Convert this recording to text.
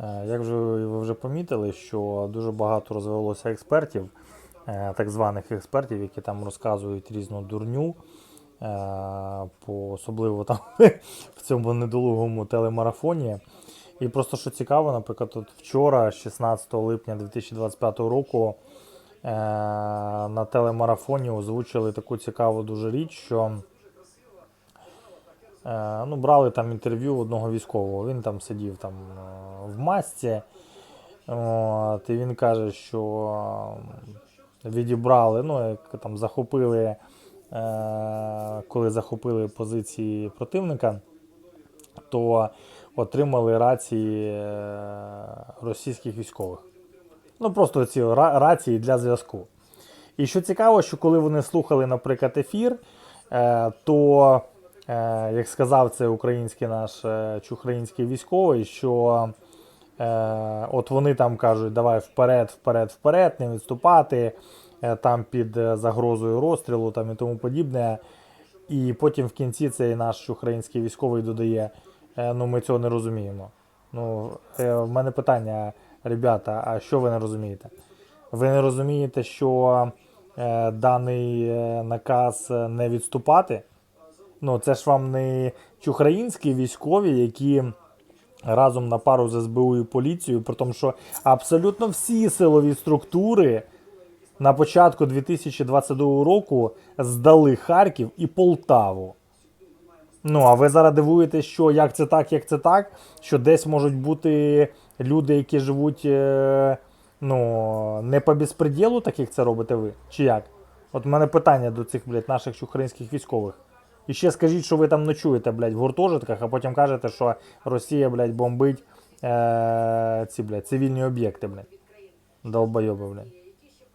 Е, Як вже ви вже помітили, що дуже багато розвивалося експертів, е, так званих експертів, які там розказують різну дурню, е, по особливо там в цьому недолугому телемарафоні. І просто що цікаво, наприклад, от вчора, 16 липня 2025 року, на телемарафоні озвучили таку цікаву дуже річ, що ну, брали там інтерв'ю одного військового. Він там сидів там е, в масці. От, і він каже, що е, відібрали, ну, як там захопили, е, коли захопили позиції противника, то отримали рації е, російських військових. Ну, просто ці рації для зв'язку. І що цікаво, що коли вони слухали, наприклад, ефір, е, то, е, як сказав це український наш е, чи український військовий, що е, от вони там кажуть, давай вперед, вперед, вперед, не відступати, е, там під е, загрозою розстрілу там і тому подібне. І потім в кінці цей наш український військовий додає: е, ну ми цього не розуміємо. Ну, е, в мене питання, ребята, а що ви не розумієте? Ви не розумієте, що е, даний е, наказ е, не відступати? Ну, це ж вам не чухраїнські військові, які разом на пару з СБУ і поліцією, при тому, що абсолютно всі силові структури на початку 2022 року здали Харків і Полтаву. Ну, а ви зараз дивуєтесь, що як це так, як це так, що десь можуть бути люди, які живуть е, ну, не по безпреділу, так як це робите ви, чи як? От в мене питання до цих, блядь, наших українських військових. І ще скажіть, що ви там ночуєте, блядь, в гуртожитках, а потім кажете, що Росія, блядь, бомбить е, ці, блядь, цивільні об'єкти, блядь. Долбойоби, блядь.